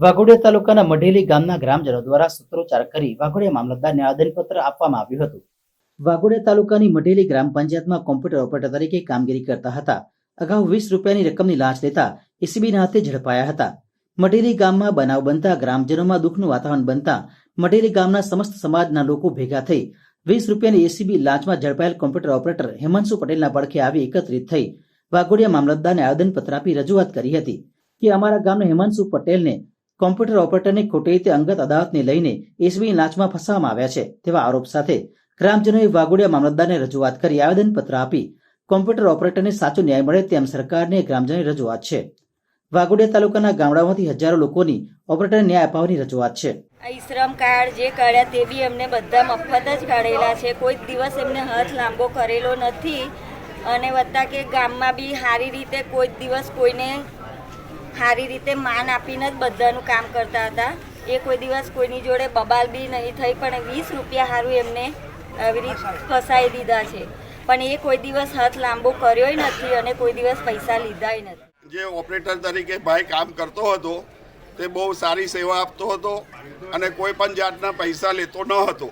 વાઘોડિયા તાલુકાના મઢેલી ગામના ગ્રામજનો દ્વારા સૂત્રોચ્ચાર કરી વાઘોડિયા મામલતદારને આવેદનપત્ર આપવામાં આવ્યું હતું. વાઘોડિયા તાલુકાની મઢેલી ગ્રામ પંચાયતમાં કોમ્પ્યુટર ઓપરેટર તરીકે કામગીરી કરતા હતા. અગાઉ વીસ રૂપિયાની રકમની લાંચ લેતા એસીબીના હાથે ઝડપાયા હતા. મઢેલી ગામમાં બનાવ બનતા ગ્રામજનોમાં દુઃખનું વાતાવરણ બનતા મઢેલી ગામના સમસ્ત સમાજના લોકો ભેગા થઈ વીસ રૂપિયાની એસીબી લાંચમાં ઝડપાયેલ કોમ્પ્યુટર ઓપરેટર હેમંશુ પટેલના પડખે આવી એકત્રિત થઈ વાઘોડિયા મામલતદારને આવેદનપત્ર આપી રજૂઆત કરી હતી કે અમારા ગામના હેમાંશુ પટેલને કોમ્પ્યુટર ઓપરેટરની ખોટી રીતે અંગત અદાવતને લઈને એસબી લાંચમાં ફસાવવામાં આવ્યા છે તેવા આરોપ સાથે ગ્રામજનોએ વાઘોડિયા મામલતદારને રજૂઆત કરી આવેદનપત્ર આપી કોમ્પ્યુટર ઓપરેટરને સાચો ન્યાય મળે તેમ સરકારને ગ્રામજનોની રજૂઆત છે. વાઘોડિયા તાલુકાના ગામડાઓમાંથી હજારો લોકોની ઓપરેટરને ન્યાય અપાવવાની રજૂઆત છે. આ ઈશ્રમ કાર્ડ જે કાઢ્યા તે બી એમને બધા મફત જ કાઢેલા છે. કોઈ દિવસ એમને હાથ લાંબો કરેલો નથી. અને વત્તા કે ગામમાં બી સારી રીતે કોઈ દિવસ કોઈને સારી રીતે માન આપીને જ બધાનું કામ કરતા હતા. એ કોઈ દિવસ કોઈની જોડે બબાલ બી નહીં થઈ, પણ વીસ રૂપિયા સારું એમને આવી રીતે ફસાઈ દીધા છે. પણ એ કોઈ દિવસ હાથ લાંબો કર્યોય નથી અને કોઈ દિવસ પૈસા લીધાય નથી. જે ઓપરેટર તરીકે ભાઈ કામ કરતો હતો, તે બહુ સારી સેવા આપતો હતો અને કોઈ પણ જાતના પૈસા લેતો ન હતો.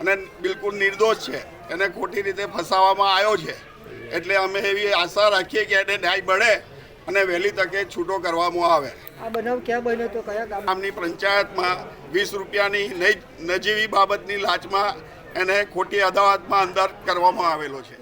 અને બિલકુલ નિર્દોષ છે. એને ખોટી રીતે ફસાવવામાં આવ્યો છે. એટલે અમે એવી આશા રાખીએ કે એને ન્યાય મળે અને વહેલી તકે છૂટો કરવામાં આવે. આ બનાવ ક્યાં બન્યો તો કયા ગામની પંચાયતમાં વીસ રૂપિયાની નજીવી બાબતની લાચમાં એને ખોટી અદાવતમાં અંદર કરવામાં આવેલો છે.